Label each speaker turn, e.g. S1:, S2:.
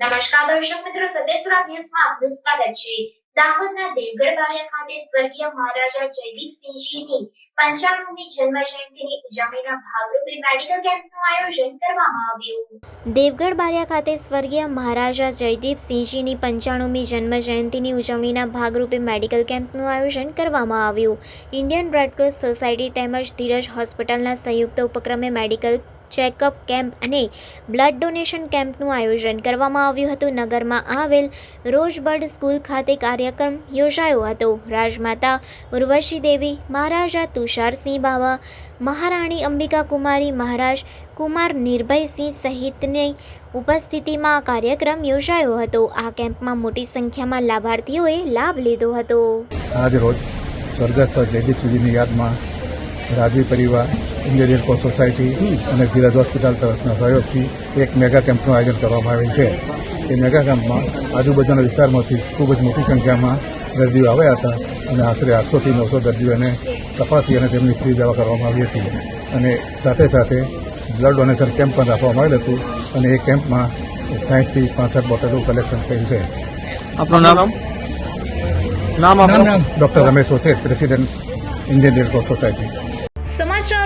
S1: નમસ્કાર દર્શક મિત્રો સદેશરા ન્યૂઝમાં આપનું સ્વાગત છે. દાહોદના દેવગઢ બારિયા ખાતે સ્વર્ગીય મહારાજા જયદીપસિંહજીની ઉજવણીના ભાગરૂપે મેડિકલ કેમ્પનું આયોજન દેવગઢ બારિયા ખાતે સ્વર્ગીય મહારાજા જયદીપસિંહજીની પંચાણુમી જન્મ જયંતિની ઉજવણીના ભાગરૂપે મેડિકલ કેમ્પનું આયોજન કરવામાં આવ્યું. ઇન્ડિયન રેડક્રોસ સોસાયટી તેમજ ધીરજ હોસ્પિટલના સંયુક્ત ઉપક્રમે મેડિકલ ચેકઅપ કેમ્પ અને બ્લડ ડોનેશન કેમ્પનું આયોજન કરવામાં આવ્યું હતું. નગરમાં આવેલ રોજબર્ડ સ્કૂલ ખાતે કાર્યક્રમ યોજાયો હતો. રાજમાતા ઉર્વશી દેવી, મહારાજા તુષારસિંહ બાવા, મહારાણી અંબિકા કુમારી, મહારાજ કુમાર નિર્ભયસિંહ સહિતની ઉપસ્થિતિમાં આ કાર્યક્રમ યોજાયો હતો. આ કેમ્પમાં મોટી સંખ્યામાં લાભાર્થીઓએ લાભ લીધો હતો.
S2: આજ રોજ સ્વર્ગસ્થ જયદીપસિંહજીની યાદમાં રાજવી પરિવાર ઇન્ડિયન રેડક્રોસ સોસાયટી અને ધીરજ હોસ્પિટલ તરફના સહયોગથી એક મેગા કેમ્પનું આયોજન કરવામાં આવેલ છે. એ મેગા કેમ્પમાં આજુબાજુના વિસ્તારમાંથી ખૂબ જ મોટી સંખ્યામાં દર્દીઓ આવ્યા હતા અને આશરે આઠસોથી નવસો દર્દીઓને તપાસી અને તેમની ફ્રી દવા કરવામાં આવી હતી. અને સાથે સાથે બ્લડ ડોનેશન કેમ્પ પણ રાખવામાં આવેલ હતું અને એ કેમ્પમાં સાહીઠથી પાસઠ બોટલો કલેક્શન થયું છે.
S3: આપણું નામ? નામ? આપનું?
S2: Doctor Ramesh Oset president Indian Red Cross society.